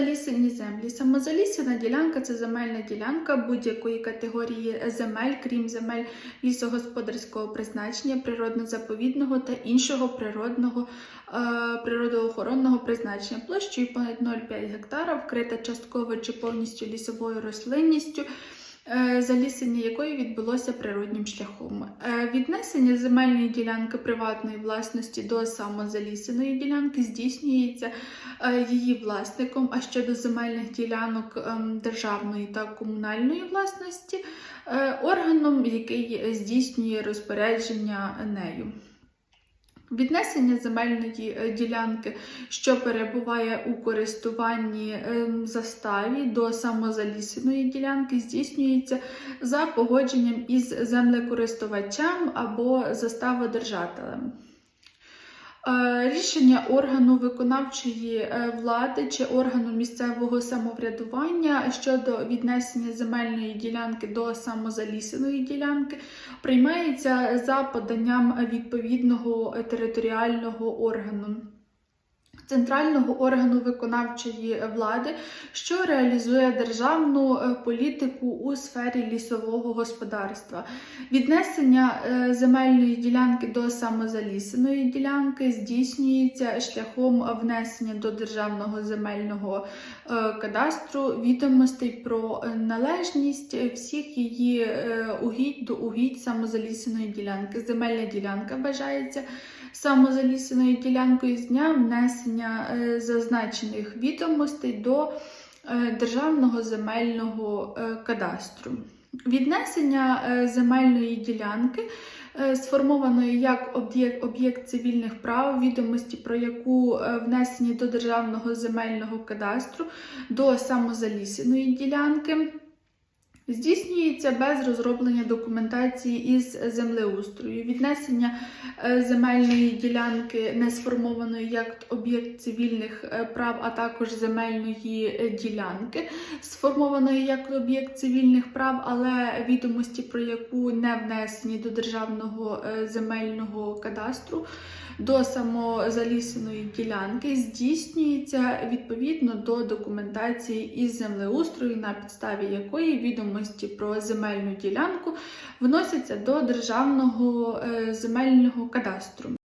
Самозалісені землі. Самозалісена ділянка це земельна ділянка будь-якої категорії земель, крім земель лісогосподарського призначення, природно-заповідного та іншого природного е, природоохоронного призначення. Площею понад 0,5 гектара, вкрита частково чи повністю лісовою рослинністю. Е, Залісення якої відбулося природнім шляхом. Е, Віднесення земельної ділянки приватної власності до самозалісеної ділянки здійснюється е, її власником, а щодо земельних ділянок ем, державної та комунальної власності органом, який здійснює розпорядження нею. Віднесення земельної е, ділянки, що перебуває у користуванні ем, заставі до самозалісеної ділянки, здійснюється за погодженням із землекористувачем або заставодержателем. Е, Рішення органу виконавчої е, влади чи органу місцевого самоврядування щодо віднесення земельної ділянки до самозалісеної ділянки приймається за поданням відповідного територіального органу. Центрального органу виконавчої влади, що реалізує державну е, політику у сфері лісового господарства. Віднесення е, земельної ділянки до самозалісеної ділянки здійснюється шляхом внесення до державного земельного е, кадастру відомостей про належність всіх її угідь до угідь самозалісеної ділянки. Земельна ділянка вважається самозалісеною ділянкою з дня внесення е, зазначених відомостей до е, державного земельного е, кадастру. Віднесення земельної ділянки, сформованої як об'єкт, цивільних прав, відомості про яку внесені до державного земельного кадастру до самозалісеної ділянки. Здійснюється без розроблення документації із землеустрою. Віднесення е, земельної ділянки не сформованої як об'єкт цивільних е, прав, а також земельної е, ділянки, сформованої як об'єкт цивільних прав, але відомості про яку не внесені до державного земельного кадастру. До самозалісеної ділянки здійснюється відповідно до документації із землеустрою, на підставі якої відомості про земельну ділянку вносяться до державного е, земельного кадастру.